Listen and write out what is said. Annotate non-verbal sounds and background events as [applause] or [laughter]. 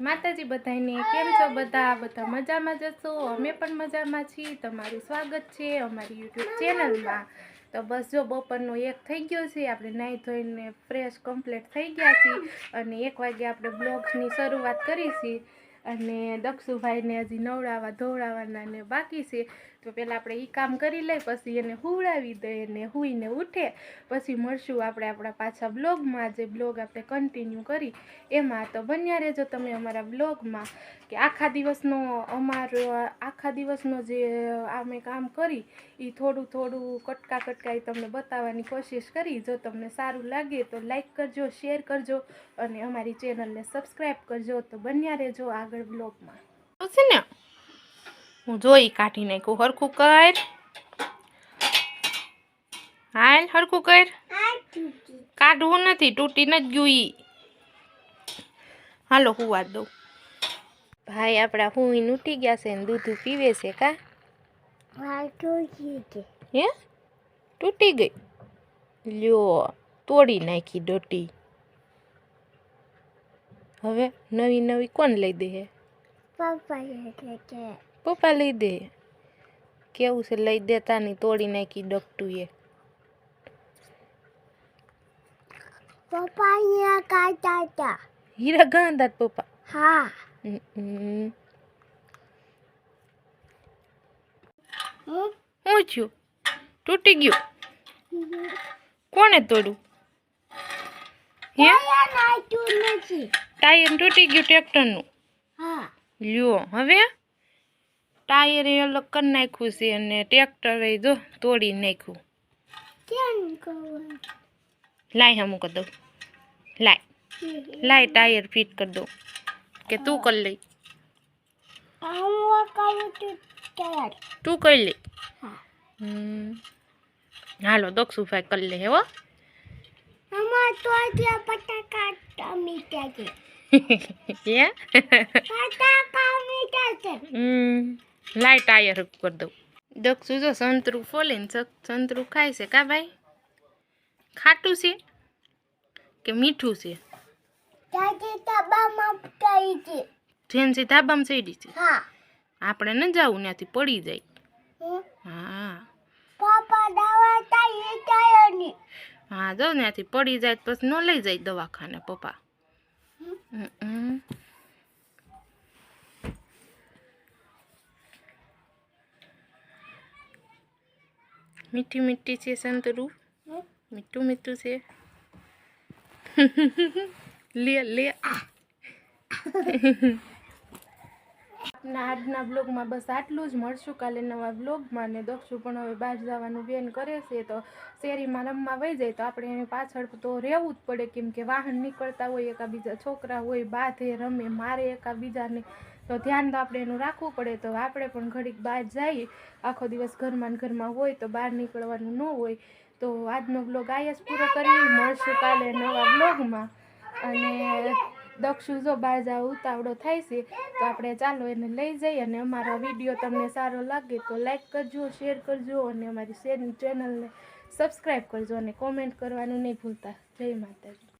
માતાજી બધાને કેમ છો બધા? બધા મજામાં જશો અમે પણ મજામાં છીએ. તમારું સ્વાગત છે અમારી યુટ્યુબ ચેનલમાં. તો બસ જો બપોરનો એક થઈ ગયો છે, આપણે નાહી ધોઈને ફ્રેશ કમ્પ્લીટ થઈ ગયા છીએ અને એક વાગે આપણે બ્લોગ્સની શરૂઆત કરી છીએ અને દક્ષુભાઈને હજી નવડાવવા, ધોવડાવવાના ને બાકી છે. તો પહેલાં આપણે એ કામ કરી લઈ પછી એને હુવડાવી દઈએ ને હુઈને ઉઠે. પછી મળશું આપણે આપણા પાછા બ્લોગમાં જે બ્લોગ આપણે કન્ટિન્યુ કરી, એમાં તો બન્યા રહેજો તમે અમારા બ્લોગમાં કે આખા દિવસનો અમારો, આખા દિવસનો જે અમે કામ કરી એ થોડું થોડું કટકા કટકા એ તમને બતાવવાની કોશિશ કરી. જો તમને સારું લાગે તો લાઈક કરજો શેર કરજો અને અમારી ચેનલને સબસ્ક્રાઈબ કરજો. તો બન્યા રહેજો આગળ બ્લોગમાં છે ને હું જોઈ કાઢી નાખું. હરખું કર. હાલ હરખું કર. કાઢવું નથી તૂટી નથી ગયું ઈ. હાલો વાત દઉં. ભાઈ આપણા હુંઈ ઉઠી ગયા છે ને દૂધ પીવે છે કા? હે? તૂટી ગઈ? લ્યો તોડી નાખી ડોટી હવે નવી નવી કોણ લઈ દે હે? પપ્પા લઈ દે. કેવું છે લઈ દેતા નહીં તોડી નાખી ડકટું એ પપ્પા કાઢતા હતા. હીરા ગાંધા પપ્પા. હા. હું? છું? તૂટી ગયું. કોણે તોડ્યું? હે? નથી. ટાયર તૂટી ગયું ટ્રેક્ટરનું. હા. લ્યો હવે? ટાયર એ અલગ કરી નાખ્યું છે અને ટ્રેક્ટર એ જો તોડી નાખ્યું. લાય હમું કરી દઉં. લાય. લાય ટાયર ફિટ કરી દઉં. કે તું કરી લઈ. તું કરી લઈ. હાલો દક્ષુભાઈ કરી લે હે પટાકા મીઠા છે. [laughs] હમ આયર કરી દઉં. દક્ષુ જો સંતરું ફોલીને સંતરું ખાય છે કા ભાઈ? ખાટું છે કે મીઠું છે? જેનસી ધાબામાં ચડી છે. હા. આપણે ન જવું ત્યાંથી પડી જાય. હા? પપ્પા દવા ની હા જો ત્યાંથી પડી જાય તો પછી ન લઈ જાય દવાખાને પપ્પા. હમ, મીઠી મીઠી છે સંતરું. મીઠું મીઠું છે. લે લે આપના આજના બ્લોગમાં બસ આટલું જ. મળશું કાલે નવા બ્લોગમાં ને દક્ષુ પણ હવે બહાર જવાનું બેન કરે છે તો શેરીમાં રમવા વહી જાય તો આપણે એની પાછળ તો રહેવું જ પડે કેમ કે વાહન નીકળતા હોય એકાબીજા છોકરા હોય બાધે રમે મારે એકાબીજાને તો ધ્યાન તો આપણે એનું રાખવું પડે. તો આપણે પણ ઘડીક બહાર જઈએ. આખો દિવસ ઘરમાં ને ઘરમાં હોય તો બહાર નીકળવાનું ન હોય. તો આજનો બ્લોગ જ પૂરો કરી મળશું કાલે નવા બ્લોગમાં અને દક્ષુ જો બહાર જવા ઉતાવળો થાય છે, તો આપણે ચાલો એને લઈ જઈએ અને અમારો વીડિયો તમને સારો લાગે તો લાઈક કરજો શેર કરજો અને અમારી શેર ચેનલને સબસ્ક્રાઈબ કરજો અને કોમેન્ટ કરવાનું નહીં ભૂલતા. જય માતાજી.